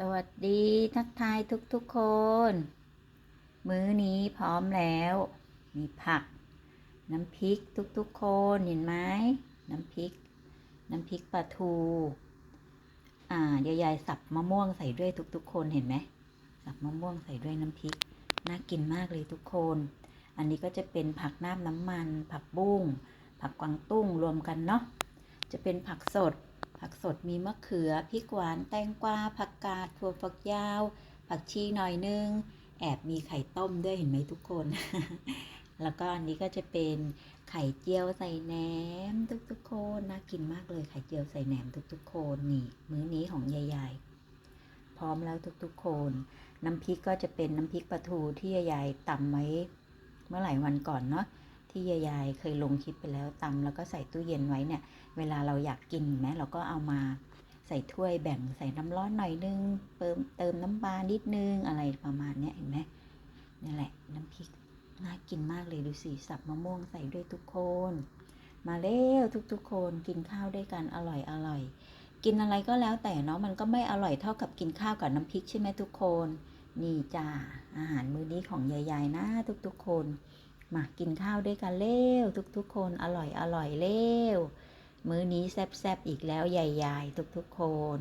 สวัสดีทักทายทุกๆคน มื้อนี้พร้อมแล้ว มีผัก น้ำพริกทุกๆคนเห็นไหมน้ำพริก น้ำพริกปลาทู อ่าเดี๋ยวยายสับมะม่วงใส่ด้วยทุกๆ คนเห็นไหมสับมะม่วงใส่ด้วยน้ำพริกน่ากินมากเลยทุกคน อันนี้ก็จะเป็นผักน้ำน้ำมัน ผักบุ้งผักกวางตุ้งรวมกันเนาะจะเป็นผักสด ผักสดมีมะเขือพริกหวานแตงกวาผักกาดถั่วฝักยาว ผักชีหน่อยนึง แอบมีไข่ต้มด้วยเห็นไหมทุกคน แล้วก็อันนี้ก็จะเป็นไข่เจียวใส่แหนมทุกๆคนน่ากินมากเลยไข่เจียวใส่แหนมทุกๆคนนี่มื้อนี้ของยายๆพร้อมแล้วทุกๆคนน้ำพริกก็จะเป็นน้ำพริกปลาทูที่ยายๆตำไว้เมื่อหลายวันก่อนเนาะ ที่ยายๆเคยลงคลิปไปแล้วตำแล้วก็ใส่ตู้เย็นไว้เนี่ย เวลาเราอยากกินเห็นไหมเราก็เอามาใส่ถ้วยแบ่งใส่น้ำร้อนหน่อยนึงเติมเติมน้ำปลานิดนึงอะไรประมาณเนี้ยเห็นไหมนี่แหละน้ำพริกน่ากินมากเลยดูสิสับมะม่วงใส่ด้วยทุกคน มาเร็วทุกๆคนกินข้าวด้วยกันอร่อยอร่อยกินอะไรก็แล้วแต่เนาะมันก็ไม่อร่อยเท่ากับกินข้าวกับน้ำพริกใช่ไหมทุกคน นี่จ้าอาหารมื้อนี้ของยายๆนะทุกๆคน มากินข้าวด้วยกันเร็วทุกๆ คนอร่อยอร่อยเร็วมื้อนี้แซ่บๆอีกแล้วใหญ่ๆทุกๆ คน